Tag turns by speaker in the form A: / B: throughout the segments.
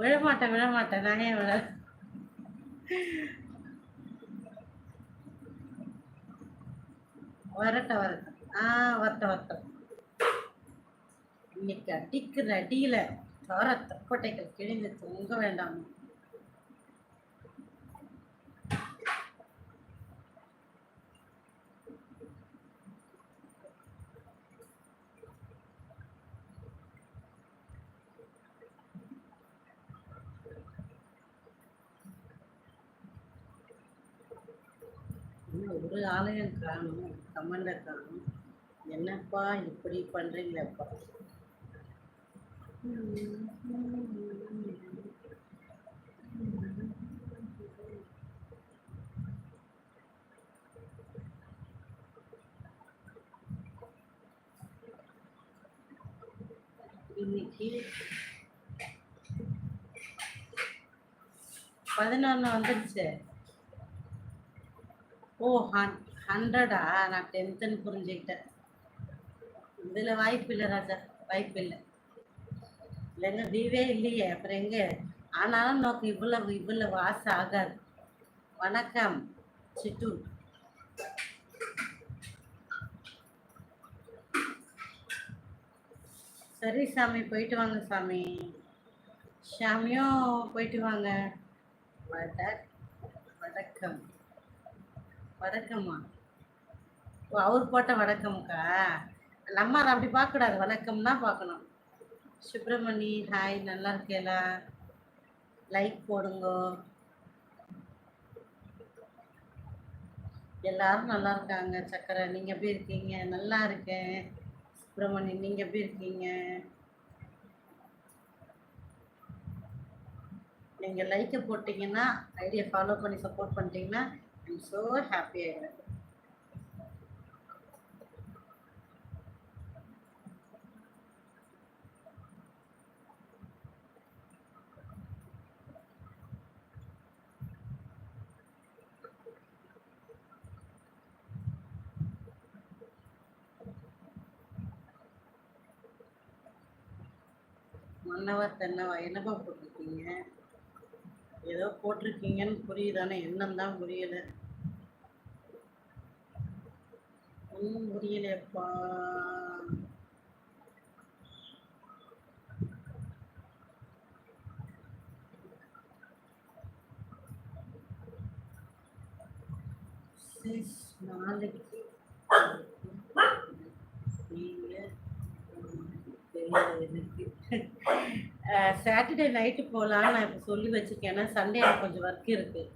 A: விழமாட்டேன் விழமாட்டேன் நான் ஏன் விழ வரட்டும் வரட்டும். ஆ வரட்டும் வரட்டும். இன்னைக்கு அடிக்கிற அடியில தோர தப்பட்டைகள் கிழிந்து தொங்க வேண்டாம் இன்னும் ஒரு ஆலயம் காணும் கமண்ட காணும். என்னப்பா இப்படி பண்றீங்களப்பா? இன்னைக்கு பதினொன்று வந்துடுச்சு ஓ ஹன் ஹண்ட்ரடா நான் டென்த்துன்னு புரிஞ்சுக்கிட்டேன். இதில் வாய்ப்பு இல்லை ராஜா. வாய்ப்பு இல்லை. இல்லைங்க வீவே இல்லையே. அப்புறம் எங்க? ஆனாலும் நோக்கு இவ்வளவு இவ்வளவு ஆசை ஆகாது. வணக்கம் சிட்டு. சரி சாமி போயிட்டு வாங்க சாமி. சாமியும் போயிட்டு வாங்க. வட வணக்கம் வணக்கம்மா. ஓ அவர் போட்ட வணக்கம்க்கா? நம்ம அதை அப்படி பார்க்கக்கூடாது. வணக்கம் தான் பார்க்கணும். சுப்பிரமணி ஹாய் நல்லா இருக்கேலா லைக் போடுங்க. எல்லாரும் நல்லா இருக்காங்க சக்கரை. நீங்கள் எப்படி இருக்கீங்க? நல்லா இருக்கேன். சுப்பிரமணி நீங்கள் எப்படி இருக்கீங்க? நீங்கள் லைக்கை போட்டிங்கன்னா ஐடியா ஃபாலோ பண்ணி சப்போர்ட் பண்ணிட்டீங்கன்னா ஐம் ஸோ ஹாப்பி ஆகிடுவேன் மன்னவா தென்னவா என்னப்பா போட்டிருக்கீங்க? ஏதோ போட்டிருக்கீங்கன்னு புரியுதானே? எண்ணம் தான் புரியல. ஒன்றும் புரியலப்பா. சிஸ் நாளைக்கு. நீங்க? எனக்கு. சாட்டர்டே நைட்டு போகலான்னு நான் இப்போ சொல்லி வச்சுருக்கேன். ஏன்னா சண்டே எனக்கு கொஞ்சம் ஒர்க் இருக்குது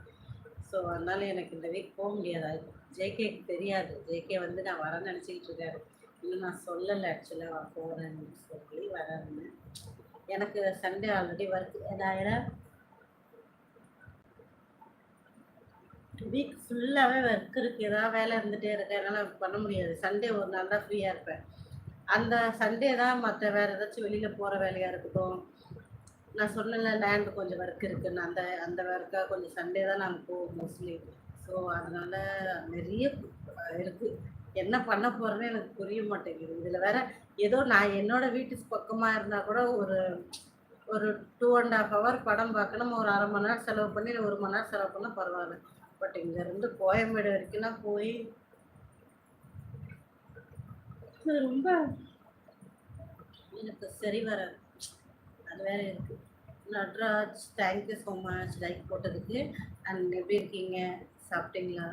A: ஸோ அதனால் எனக்கு இந்த வீக் போக முடியாது. ஜேகேக்கு தெரியாது. ஜேகே வந்து நான் வரேன்னு நினச்சிக்கிட்டு இருக்காரு. இன்னும் நான் சொல்லலை ஆக்சுவலாக போகிறேன்னு சொல்லி வரேன்னு எனக்கு சண்டே ஆல்ரெடி ஒர்க் ஏதாயிரம் வீக் ஃபுல்லாகவே ஒர்க் இருக்குது ஏதாவது வேலை இருந்துகிட்டே இருக்கு. என்னால் பண்ண முடியாது. சண்டே ஒரு நாள் தான் ஃப்ரீயாக இருப்பேன். அந்த சண்டே தான் மற்ற வேறு ஏதாச்சும் வெளியில் போகிற வேலையாக இருக்கட்டும். நான் சொன்னல லேண்டு கொஞ்சம் ஒர்க் இருக்குன்னு. அந்த அந்த ஒர்க்காக கொஞ்சம் சண்டே தான் நாங்கள் போவோம் மோஸ்ட்லி ஸோ அதனால் நிறைய இருக்குது என்ன பண்ண போகிறேன்னு எனக்கு புரிய மாட்டேங்குது. இதில் வேற ஏதோ நான் என்னோட வீட்டு பக்கமாக இருந்தால் கூட ஒரு ஒரு டூ அண்ட் ஹாஃப் ஹவர் படம் பார்க்கணும் ஒரு அரை மணி நேரம் செலவு பண்ணி ஒரு மணி நேரம் செலவு பண்ணால் பரவாயில்ல. பட் இங்கேருந்து கோயம்பேடு வரைக்கும் போய் அது ரொம்ப எனக்கு சரி வராது. அது வேற இருக்கு. Natraj thank you so much like போட்டதுக்கு. அண்ட் எப்படி இருக்கீங்க? சாப்பிட்டீங்களா?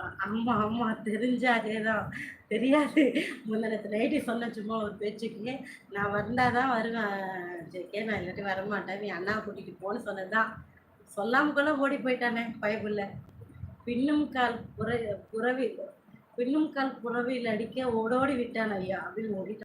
A: அம்மா அம்மா தெரிஞ்ச அதேதான் தெரியாது முந்தினத்து நைட்டு சொன்ன சும்மா ஒரு பேச்சுக்கு நான் வந்தால் தான் வருவேன். ஜெகே நான் இல்லாட்டி வரமாட்டேன். நீ அண்ணா கூட்டிகிட்டு போன்னு சொன்னது தான் சொல்லாமல் கூட ஓடி போயிட்டானே பயப்புள்ள. பின்னும் கால் புற புறவி பின்னும் கால் புறவியில் அடிக்க ஓடோடி விட்டான் ஐயா. அப்படின்னு ஓடிட்டான்.